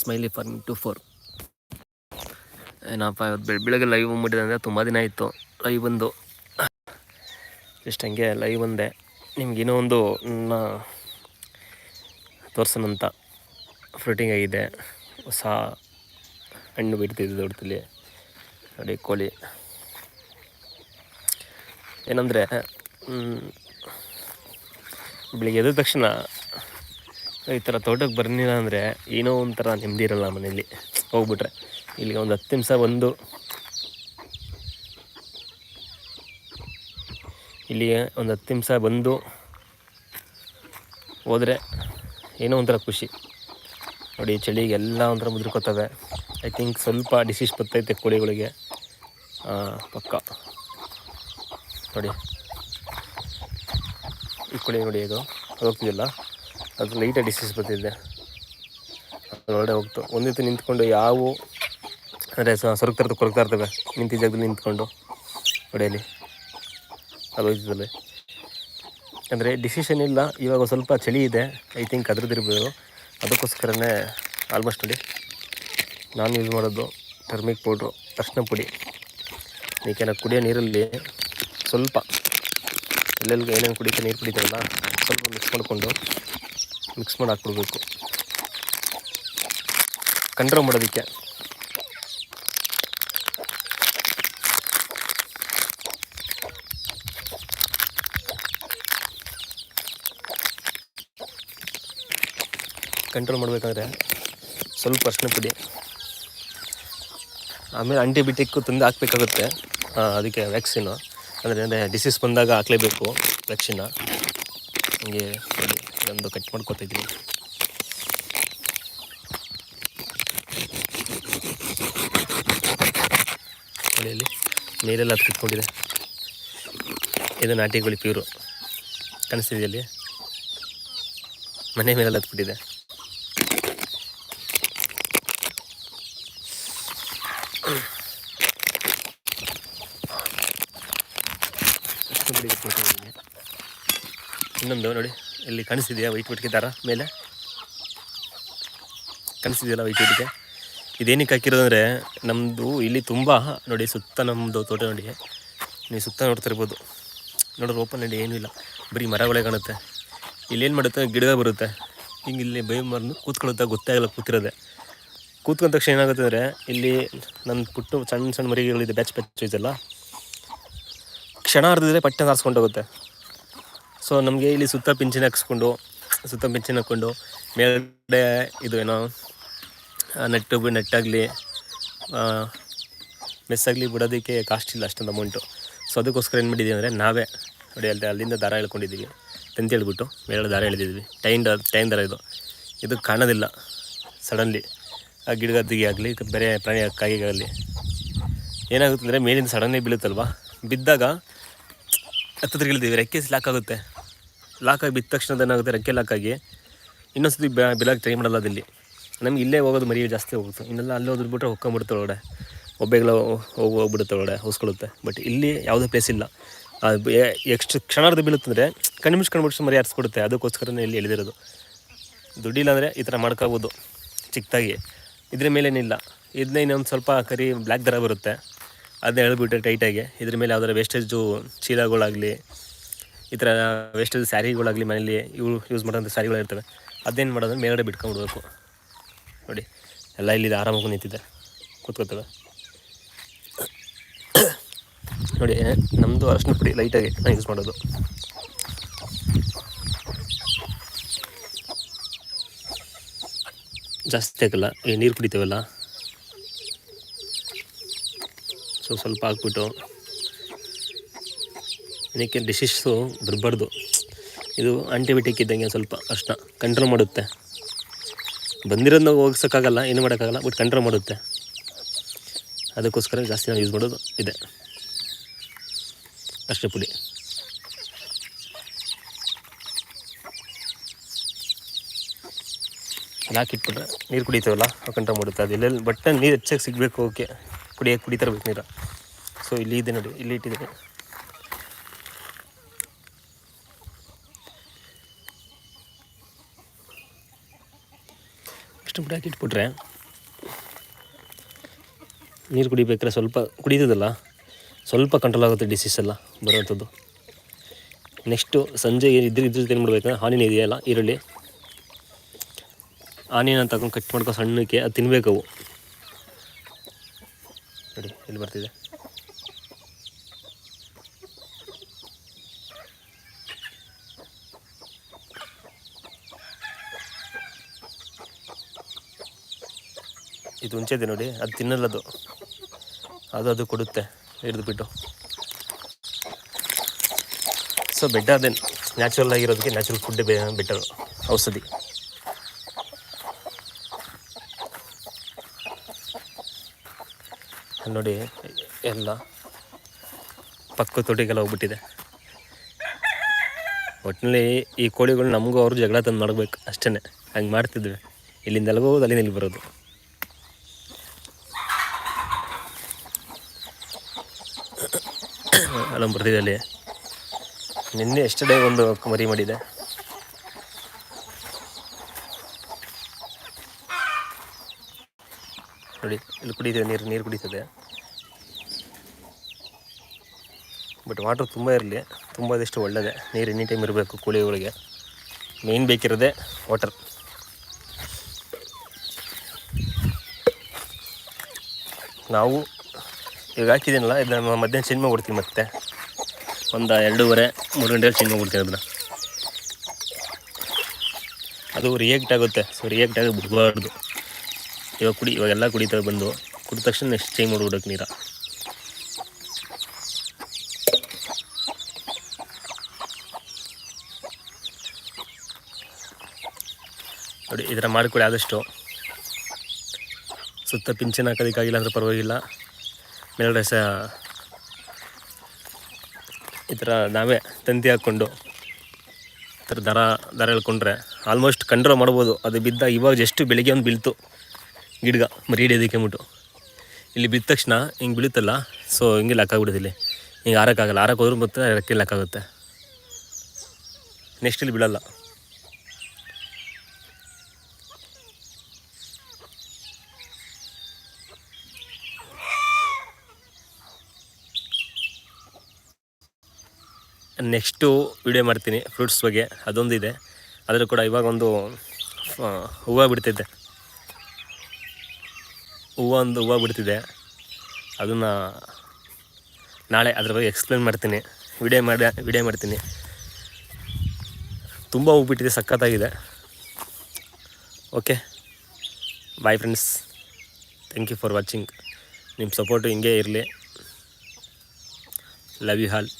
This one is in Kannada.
ಸ್ಮೈಲಿ ಫಾರ್ಮಿಂಗ್ ಟು ಫೋರ್ ಏನಪ್ಪ, ಇವತ್ತು ಬೆಳ, ಬೆಳಗ್ಗೆ ಲೈವ್ ಬಂದ್ಬಿಟ್ಟಿದೆ ಅಂದರೆ ತುಂಬ ದಿನ ಇತ್ತು ಲೈವ್ ಬಂದು ಜಸ್ಟ್ ಹಂಗೆ ಲೈವ್ ಬಂದೆ ಇನ್ನೂ ಒಂದು ತೋರ್ಸೋಣಂತ ಫ್ರೂಟಿಂಗ್ ಆಗಿದೆ. ಹೊಸ ಹಣ್ಣು ಬಿಡ್ತಿದ್ದು ದೊಡ್ಡದಲ್ಲಿ ನೋಡಿ, ಕೋಳಿ. ಏನಂದರೆ ಬೆಳಿಗ್ಗೆ ಎದ್ದ ತಕ್ಷಣ ಈ ಥರ ತೋಟಕ್ಕೆ ಬರಲಿಲ್ಲ ಅಂದರೆ ಏನೋ ಒಂಥರ ನೆಮ್ಮದಿ ಇರಲ್ಲ ಮನೇಲಿ. ಹೋಗ್ಬಿಟ್ರೆ. ಇಲ್ಲಿಗೆ ಒಂದು ಹತ್ತು ನಿಮಿಷ ಬಂದು. ಇಲ್ಲಿಗೆ ಒಂದು ಹತ್ತು ನಿಮಿಷ ಬಂದು ಹೋದರೆ ಏನೋ ಒಂಥರ ಖುಷಿ. ನೋಡಿ ಚಳಿಗೆಲ್ಲ ಒಂಥರ ಮುದ್ರಕೋತವೆ. ಐ ಥಿಂಕ್ ಸ್ವಲ್ಪ ಡಿಸೀಸ್ ಬರ್ತೈತೆ ಕೋಳಿಗಳಿಗೆ. ಪಕ್ಕ. ನೋಡಿ. ಈ ಕೋಳಿ ನೋಡಿ ಅದು ಹೋಗ್ತಿದ್ದಿಲ್ಲ ಅದು ಲೈಟಾಗಿ ಡಿಸೀಸ್ ಬರ್ತಿದ್ದೆ ಅದರೊಳಗಡೆ ಹೋಗ್ತು. ಒಂದಿತ್ತು ನಿಂತ್ಕೊಂಡು ಯಾವ ಅಂದರೆ ಸೊರಗ್ತಾ ಕೊರಗ್ತಾ ಇರ್ತವೆ. ನಿಂತಿದ್ದ ಜಾಗದಲ್ಲಿ ನಿಂತ್ಕೊಂಡು ಹೊಡೆಯಲಿ. ಅದು ಅಂದರೆ ಡಿಸಿಷನ್ ಇಲ್ಲ. ಇವಾಗ ಸ್ವಲ್ಪ ಚಳಿ ಇದೆ. ಐ ಥಿಂಕ್ ಅದ್ರದ್ದಿರ್ಬೋದು ಅದಕ್ಕೋಸ್ಕರನೇ ಆಲ್ಮೋಸ್ಟ್ ನೋಡಿ ನಾನು ಯೂಸ್ ಮಾಡೋದು ಟರ್ಮಿಕ್ ಪೌಡ್ರು ಅರ್ಶಿನ ಪುಡಿ. ಏಕೆಂದರೆ ಕುಡಿಯೋ ನೀರಲ್ಲಿ ಸ್ವಲ್ಪ ಎಲ್ಲೆಲ್ಲಿಗೆ ಏನೇನು ಕುಡಿತಾ ನೀರು ಕುಡಿತಾರಲ್ಲ, ಸ್ವಲ್ಪ ಮಿಕ್ಸ್ ಮಾಡಿಕೊಂಡು ಮಿಕ್ಸ್ ಮಾಡಿ ಹಾಕ್ಬಿಡ್ಬೇಕು. ಕಂಟ್ರೋಲ್ ಮಾಡೋದಕ್ಕೆ. ಕಂಟ್ರೋಲ್ ಮಾಡಬೇಕಾದ್ರೆ ಸ್ವಲ್ಪ ಅರ್ಶಿನ ಪುಡಿ. ಆಮೇಲೆ ಆಂಟಿಬಯೋಟಿಕ್ಕು ತಂದು ಹಾಕಬೇಕಾಗುತ್ತೆ. ಅದಕ್ಕೆ ವ್ಯಾಕ್ಸಿನು ಅಂದರೆ ಅಂದರೆ ಡಿಸೀಸ್ ಬಂದಾಗ ಹಾಕ್ಲೇಬೇಕು ವ್ಯಾಕ್ಸಿನ ಹಂಗೆ ಒಂದು ಕಟ್ ಮಾಡ್ಕೊತಿದ್ವಿ ಕೊಳೆಯಲ್ಲಿ ನೀರೆಲ್ಲ ಅದು ಕಿತ್ಕೊಂಡಿದೆ ಇದು ನಾಟಿ ಕೋಳಿ ಪ್ಯೂರು ಕಾಣಿಸ್ತಿದೆಯಲ್ಲಿ ಮನೆ ಮೇಲೆಲ್ಲ ಹತ್ಬಿಟ್ಟಿದೆ. ಇನ್ನೊಂದು ನೋಡಿ. ಇಲ್ಲಿ ಕಾಣಿಸಿದೆಯಾ ವೈಟ್ ಬಿಟ್ಗೆ ದಾರ ಮೇಲೆ? ಕಾಣಿಸಿದೆಯಲ್ಲ ವೈಟ್ ಬಿಟ್ಗೆ ಇದೇನಕ್ಕೆ ಹಾಕಿರೋದಂದರೆ ನಮ್ಮದು ಇಲ್ಲಿ ತುಂಬ, ನೋಡಿ ಸುತ್ತ ನಮ್ಮದು ತೋಟ ನೋಡಿ. ನೀವು ಸುತ್ತ ನೋಡ್ತಿರ್ಬೋದು ನೋಡಿದ್ರೆ ಓಪನ್ ನೋಡಿ ಏನೂ ಇಲ್ಲ. ಬರೀ ಮರಗಳೇ ಕಾಣುತ್ತೆ. ಇಲ್ಲೇನು ಮಾಡುತ್ತೆ? ಗಿಡದ ಬರುತ್ತೆ. ಹಿಂಗೆ ಇಲ್ಲಿ ಬೈ ಮರನು ಕೂತ್ಕೊಳ್ಳುತ್ತೆ ಗೊತ್ತಾಗಲ್ಲ ಕೂತಿರೋದೆ. ಕೂತ್ಕೊಂಡ ತಕ್ಷಣ ಏನಾಗುತ್ತೆ ಅಂದರೆ, ಇಲ್ಲಿ ನನ್ನ ಪುಟ್ಟು ಸಣ್ಣ ಸಣ್ಣ ಮರಿಗಳಿದೆ, ಬ್ಯಾಚ್ ಬ್ಯಾಚ್ ಇದೆಲ್ಲ ಕ್ಷಣ ಹರಿದಿದ್ರೆ ಪಟ್ಟೆ ಆರಿಸ್ಕೊಂಡೋಗುತ್ತೆ ಸೊ ನಮಗೆ ಇಲ್ಲಿ ಸುತ್ತ ಪಿಂಚಿನ ಹಾಕ್ಸ್ಕೊಂಡು, ಸುತ್ತ ಪಿಂಚಿನ ಹಾಕ್ಕೊಂಡು, ಮೇಲ್ಗಡೆ ಇದು ಏನೋ ನೆಟ್ಟು ನೆಟ್ಟಾಗಲಿ ಮೆಸ್ಸಾಗಲಿ ಬಿಡೋದಕ್ಕೆ ಕಾಸ್ಟ್ ಇಲ್ಲ ಅಷ್ಟೊಂದು ಅಮೌಂಟು ಸೊ ಅದಕ್ಕೋಸ್ಕರ ಏನು ಮಾಡಿದ್ದೀವಿ ಅಂದರೆ ನಾವೇ, ನೋಡಿ, ಅಲ್ಲಿ ಅಲ್ಲಿಂದ ದಾರ ಹೇಳ್ಕೊಂಡಿದ್ದೀವಿ ತಂತಿ ಹೇಳ್ಬಿಟ್ಟು ಮೇಲೆ ದಾರ ಎಳೆದಿದ್ವಿ ಟೈನ್ ಟೈನ್ ದಾರ ಇದು. ಇದು ಕಾಣೋದಿಲ್ಲ. ಸಡನ್ಲಿ ಆ ಗಿಡಗದ್ದಿಗೆ ಆಗಲಿ ಬೇರೆ ಪ್ರಾಣಿ ಕಾಯಿಗಾಗಲಿ ಏನಾಗುತ್ತೆ ಅಂದರೆ ಮೇಲಿಂದ ಸಡನ್ಲಿ ಬೀಳುತ್ತಲ್ವ? ಬಿದ್ದಾಗ ಹತ್ತಿರ ಇಳಿದೀವಿ ರೆಕ್ಕೆ ಸ್ಲಾಕ್ ಆಗುತ್ತೆ. ಲಾಕ್ ಆಗಿ ಬಿದ್ದ ತಕ್ಷಣ ಏನಾಗುತ್ತೆ ರೆಕ್ಕೆ ಲಾಕ್ ಆಗಿ ಇನ್ನೊಂದ್ಸತಿ ಬಿಲಾಗಿ ಟ್ರೈ ಮಾಡಲ್ಲ ಅದಲ್ಲಿ ನಮ್ಗೆ ಇಲ್ಲೇ ಹೋಗೋದು ಮರಿ ಜಾಸ್ತಿ ಹೋಗುತ್ತೆ. ಇನ್ನೆಲ್ಲ ಅಲ್ಲಿ ಹೋದ್ಬಿಟ್ರೆ ಹೊಕ್ಕೊಂಬಿಡುತ್ತೆ ಒಳಗಡೆ. ಒಬ್ಬೆಗಳ ಹೋಗಿ ಹೋಗ್ಬಿಡುತ್ತೆ ಒಳಗಡೆ, ಹೊಸ್ಕೊಳ್ಳುತ್ತೆ. ಬಟ್ ಇಲ್ಲಿ ಯಾವುದೇ ಪ್ಲೇಸ್ ಇಲ್ಲ. ಅದು ಎಕ್ಸ್ಟ್ರ ಕ್ಷಣಾರ್ಧ ಬೀಳುತ್ತಂದರೆ ಕಣ್ಮಿಷ್ ಬಿಟ್ಟು ಮರಿ ಹರಿಸ್ಕೊಡುತ್ತೆ ಅದಕ್ಕೋಸ್ಕರನೇ ಇಲ್ಲಿ ಎಳೆದಿರೋದು. ದುಡ್ಡಿಲ್ಲ ಅಂದರೆ ಈ ಥರ ಮಾಡ್ಕೋಬೋದು. ಚಿಕ್ಕದಾಗಿ. ಇದ್ರ ಮೇಲೇನಿಲ್ಲ ಇದನ್ನ ಇನ್ನೊಂದು ಸ್ವಲ್ಪ ಕರಿ ಬ್ಲ್ಯಾಕ್ ದರ ಬರುತ್ತೆ. ಅದನ್ನ ಎಳ್ಬಿಟ್ಟು ಟೈಟಾಗಿ ಇದ್ರ ಮೇಲೆ ಯಾವ್ದಾರು ವೇಸ್ಟೇಜು ಚೀಲಗಳಾಗಲಿ ಈ ಥರ ವೇಸ್ಟ್ ಸ್ಯಾರಿಗಳಾಗಲಿ ಮನೇಲಿ ಇವು ಯೂಸ್ ಮಾಡೋಂಥ ಸ್ಯಾರಿಗಳು ಇರ್ತವೆ. ಅದೇನು ಮಾಡೋದು? ಮೇಲ್ಗಡೆ ಬಿಟ್ಕೊಂಡ್ಬಿಡ್ಬೇಕು ನೋಡಿ, ಎಲ್ಲ ಇಲ್ಲಿ ಆರಾಮಾಗಿ ನಿಂತಿದೆ. ಕೂತ್ಕೋತವೆ ನೋಡಿ ನಮ್ಮದು ಅರಶಿನ ಪುಡಿ ಲೈಟಾಗಿ ನಾನು ಯೂಸ್ ಮಾಡೋದು. ಜಾಸ್ತಿ ಆಗಲ್ಲ ಈ ನೀರು ಕುಡಿತೇವಲ್ಲ ಸೊ ಸ್ವಲ್ಪ ಹಾಕ್ಬಿಟ್ಟು ಏನಕ್ಕೆ ಡಿಶಿಶು ಬರಬಾರ್ದು ಇದು ಆಂಟಿಬಯೋಟಿಕ್ ಇದ್ದಂಗೆ ಸ್ವಲ್ಪ ಕಷ್ಟ. ಕಂಟ್ರೋಲ್ ಮಾಡುತ್ತೆ. ಬಂದಿರೋದನ್ನ ಹೋಗ್ಸೋಕ್ಕಾಗಲ್ಲ, ಏನು ಮಾಡೋಕ್ಕಾಗಲ್ಲ ಬಟ್ ಕಂಟ್ರೋಲ್ ಮಾಡುತ್ತೆ. ಅದಕ್ಕೋಸ್ಕರ ಜಾಸ್ತಿ ನಾವು ಯೂಸ್ ಮಾಡೋದು ಇದೆ. ಅಷ್ಟೇ ಪುಡಿ. ಅಲ್ಲಿ ನೀರು ಕುಡಿತೇವಲ್ಲ ಕಂಟ್ರೋಲ್ ಮಾಡುತ್ತೆ. ಅದು ಎಲ್ಲೆಲ್ಲಿ ಬಟ್ಟೆ ನೀರು ಹೆಚ್ಚಾಗಿ ಸಿಗಬೇಕು, ಓಕೆ. ಕುಡಿಯೋಕೆ ಕುಡಿತರಬೇಕು ನೀರು. ಸೊ ಇಲ್ಲಿ ಇದೆ ನೋಡಿ, ಇಲ್ಲಿ ಇಟ್ಟಿದ್ದೀನಿ. ಅಷ್ಟು ಹಾಕಿ ಇಟ್ಬಿಟ್ರೆ ನೀರು ಕುಡಿಬೇಕಾದ್ರೆ ಸ್ವಲ್ಪ ಕುಡಿತದಲ್ಲ ಸ್ವಲ್ಪ ಕಂಟ್ರೋಲ್ ಆಗುತ್ತೆ ಡಿಸೀಸ್ ಎಲ್ಲ ಬರುವಂಥದ್ದು. ನೆಕ್ಸ್ಟು ಸಂಜೆ ಇದ್ರ ಇದ್ರ ಏನು ಮಾಡಬೇಕಂದ್ರೆ ಹಾನಿನ ಇದೆಯಲ್ಲ ಈರುಳ್ಳಿ. ಹಾನಿನ ತಗೊಂಡು ಕಟ್ ಮಾಡ್ಕೊಂಡು ಸಣ್ಣಕ್ಕೆ ಅದು ತಿನ್ಬೇಕು ಅವು. ನೋಡಿ, ಎಲ್ಲಿ ಬರ್ತಿದೆ? ಇದು ಹುಂಚೆ ಇದೆ ನೋಡಿ, ಅದು ತಿನ್ನಲ್ಲ ಅದು ಅದು ಅದು ಕೊಡುತ್ತೆ, ಹಿಡಿದುಬಿಟ್ಟು. ಸೊ ಬೆಟ್ಟ ಅದೇನು ನ್ಯಾಚುರಲ್ ಆಗಿರೋದಕ್ಕೆ ನ್ಯಾಚುರಲ್ ಫುಡ್ ಬೆಟರ್ ಔಷಧಿ. ನೋಡಿ, ಎಲ್ಲ ಪಕ್ಕ ತೊಟ್ಟಿಗೆಲ್ಲ ಹೋಗ್ಬಿಟ್ಟಿದೆ. ಒಟ್ಟಿನಲ್ಲಿ ಈ ಕೋಳಿಗಳು ನಮಗೂ ಅವರು ಜಗಳ ತಂದು ಮಾಡಬೇಕು ಅಷ್ಟೇ ಹಂಗೆ ಮಾಡ್ತಿದ್ವಿ. ಇಲ್ಲಿಂದ ಅಲ್ಲಿಂದ ಇಲ್ಲಿ ಬರೋದು ಅಲ್ಲ ಬರ್ತಿದೆ ಅಲ್ಲಿ ನಿನ್ನೆ ಎಷ್ಟು ಒಂದು ಮರಿ ಮಾಡಿದೆ. ನೋಡಿ, ಇಲ್ಲಿ ಕುಡಿತದೆ ನೀರು ನೀರು ಕುಡಿತದೆ ಬಟ್ ವಾಟ್ರ್ ತುಂಬ ಇರಲಿ ತುಂಬ ಅದೆಷ್ಟು ಒಳ್ಳೆಯದೇ ನೀರು ಎನಿ ಟೈಮ್ ಇರಬೇಕು ಕೋಳಿಗಳಿಗೆ ಮೇಯ್ನ್ ಬೇಕಿರೋದೇ ವಾಟರ್ ನಾವು ಈಗ ಹಾಕಿದ್ದೀನಲ್ಲ, ಇದನ್ನ ಮಧ್ಯಾಹ್ನ ಸಿನಿಮಾ ಕೊಡ್ತೀವಿ ಮತ್ತೆ. ಒಂದು ಎರಡೂವರೆ, ಮೂರು ಗಂಟೆಯಲ್ಲಿ ಚೇಂಜ್ ಮಾಡ್ಬಿಡ್ತೀನಿ ಅದನ್ನು. ಅದು ರಿಯಾಕ್ಟ್ ಆಗುತ್ತೆ. ಸೊ ರಿಯಾಕ್ಟ್ ಆಗಿ ಬಿಡಬಾರ್ದು. ಇವಾಗ ಕುಡಿ ಇವಾಗೆಲ್ಲ ಕುಡಿತವೆ ಬಂದು, ಕುಡಿದ ತಕ್ಷಣ ನೆಕ್ಸ್ಟ್ ಚೇಂಜ್ ಮಾಡ್ಬಿಡೋಕೆ ನೀರ. ನೋಡಿ, ಈ ಥರ ಮಾಡಿಕೊಡಿ ಆದಷ್ಟು. ಸುತ್ತ ಪಿಂಚನ್ ಹಾಕೋದಕ್ಕಾಗಿಲ್ಲ ಅಂದರೆ ಪರವಾಗಿಲ್ಲ. ಮೇಲ್ಗಡೆ ಸಹ ಈ ಥರ ನಾವೇ ತಂತಿ ಹಾಕ್ಕೊಂಡು ಈ ಥರ ದರ ದರ ಹೇಳ್ಕೊಂಡ್ರೆ ಆಲ್ಮೋಸ್ಟ್ ಕಂಟ್ರೋಲ್ ಮಾಡ್ಬೋದು. ಅದು ಬಿದ್ದ ಇವಾಗ ಜಸ್ಟ್ ಬೆಳಿಗ್ಗೆ ಒಂದು ಬೀಳ್ತು. ಗಿಡ್ಗ, ಮರಿ ಹಿಡಿಯೋದಕ್ಕೆ ಮುಟ್ಟು ಇಲ್ಲಿ ಬಿದ್ದ ತಕ್ಷಣ ಹಿಂಗೆ ಬೀಳುತ್ತಲ್ಲ ಸೊ ಹಿಂಗೆ ಲಕ್ಕ ಆಗ್ಬಿಡುತ್ತೆ ಇಲ್ಲಿ. ಹಿಂಗೆ ಆರಕ್ಕಾಗಲ್ಲ ಆರಕ್ಕೆ ಹೋದ್ರೆ ಮತ್ತೆ ರೆಕ್ಕೆ ಲಕ್ಕಾಗುತ್ತೆ ನೆಕ್ಸ್ಟ್ ಇಲ್ಲಿ ಬೀಳಲ್ಲ. ನೆಕ್ಸ್ಟು ವಿಡಿಯೋ ಮಾಡ್ತೀನಿ ಫ್ರೂಟ್ಸ್ ಬಗ್ಗೆ. ಅದೊಂದು ಇದೆ ಅದರ ಕೂಡ ಇವಾಗ ಒಂದು ಹೂವು ಬಿಡ್ತಿದ್ದೆ. ಹೂವು ಒಂದು ಹೂವು ಬಿಡ್ತಿದೆ. ಅದನ್ನು ನಾಳೆ ಅದ್ರ ಬಗ್ಗೆ ಎಕ್ಸ್ಪ್ಲೇನ್ ಮಾಡ್ತೀನಿ. ವಿಡಿಯೋ ಮಾಡಿ, ವಿಡಿಯೋ ಮಾಡ್ತೀನಿ. ತುಂಬ ಹೂ ಬಿಟ್ಟಿದೆ, ಸಖತ್ತಾಗಿದೆ. Okay. Bye friends thank you for watching ನಿಮ್ಮ ಸಪೋರ್ಟು ಹಿಂಗೆ ಇರಲಿ. Love you all